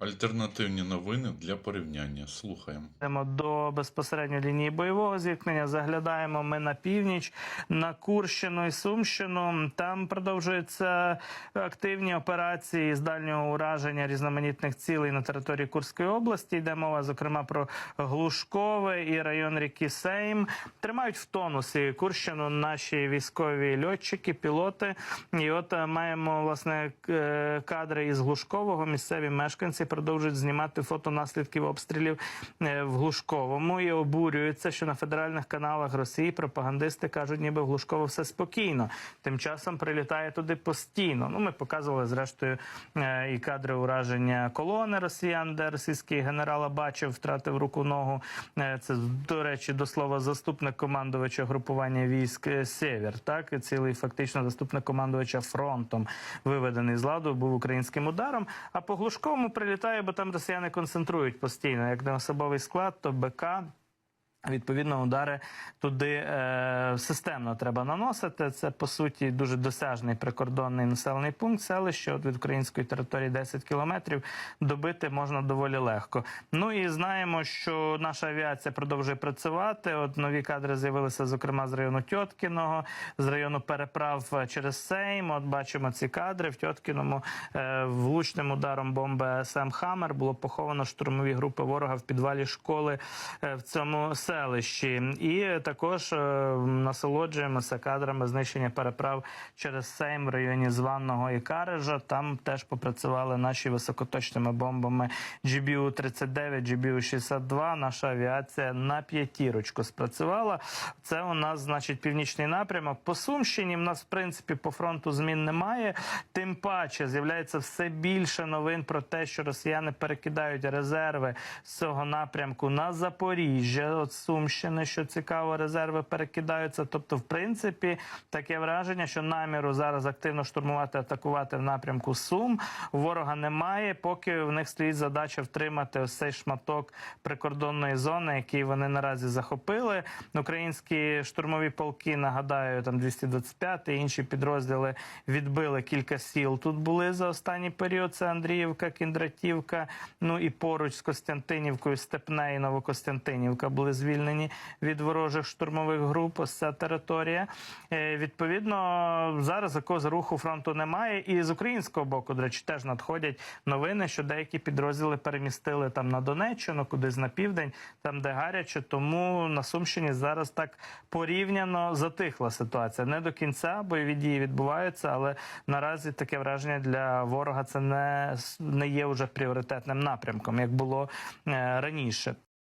Альтернативні новини для порівняння. Слухаємо. Йдемо до безпосередньо лінії бойового зіткнення. Заглядаємо ми на північ, на Курщину і Сумщину. Там продовжуються активні операції з дальнього ураження різноманітних цілей на території Курської області. Йде мова, зокрема, про Глушкове і район ріки Сейм. Тримають в тонусі Курщину наші військові льотчики, пілоти. І от е, маємо власне е, кадри із Глушкового. Місцеві мешканці продовжують знімати фото наслідків обстрілів е, в Глушковому і обурюються, що на федеральних каналах Росії пропагандисти кажуть, ніби в Глушково все спокійно. Тим часом прилітає туди постійно. Ну, ми показували зрештою е, і кадри ураження колони росіян, де російський генерал Абачев втратив руку ногу. Е, Це до речі, до слова, заступник командувача групування військ Сєвєр. Так цілий фактично заступник командувача фронтом виведений з ладу, був українським ударом. А по Глушковому прилітає, бо там росіяни концентрують постійно. Як не особовий склад, то БК. Відповідно, удари туди е, системно треба наносити. Це по суті дуже досяжний прикордонний населений пункт, селище від української території 10 кілометрів. Добити можна доволі легко. Ну і знаємо, що наша авіація продовжує працювати. От нові кадри з'явилися, зокрема з району Тьоткіного, з району переправ через Сейм. От бачимо ці кадри в Тьоткіному е, влучним ударом бомби СМ Хаммер було поховано штурмові групи ворога в підвалі школи е, в цьому селищі. І також е, насолоджуємося кадрами знищення переправ через Сейм в районі Званного і Карежа. Там теж попрацювали наші високоточними бомбами GBU-39, GBU-62. Наша авіація на п'ятірочку спрацювала. Це у нас, значить, північний напрямок. По Сумщині в нас, в принципі, по фронту змін немає. Тим паче з'являється все більше новин про те, що росіяни перекидають резерви з цього напрямку на Запоріжжя. Сумщини, що цікаво, резерви перекидаються. Тобто, в принципі, таке враження, що наміру зараз активно штурмувати, атакувати в напрямку Сум. Ворога немає, поки в них стоїть задача втримати ось цей шматок прикордонної зони, який вони наразі захопили. Українські штурмові полки, нагадаю, там 225 і інші підрозділи відбили кілька сіл. Тут були за останній період. Це Андріївка, Кіндратівка. Ну і поруч з Костянтинівкою, Степне і Новокостянтинівка були звільнені від ворожих штурмових груп. Ось ця територія. Е, Відповідно, зараз якогось руху фронту немає. І з українського боку, до речі, теж надходять новини, що деякі підрозділи перемістили там на Донеччину, кудись на південь, там де гаряче. Тому на Сумщині зараз так порівняно затихла ситуація. Не до кінця бойові дії відбуваються, але наразі таке враження для ворога це не, не є вже пріоритетним напрямком, як було е, раніше.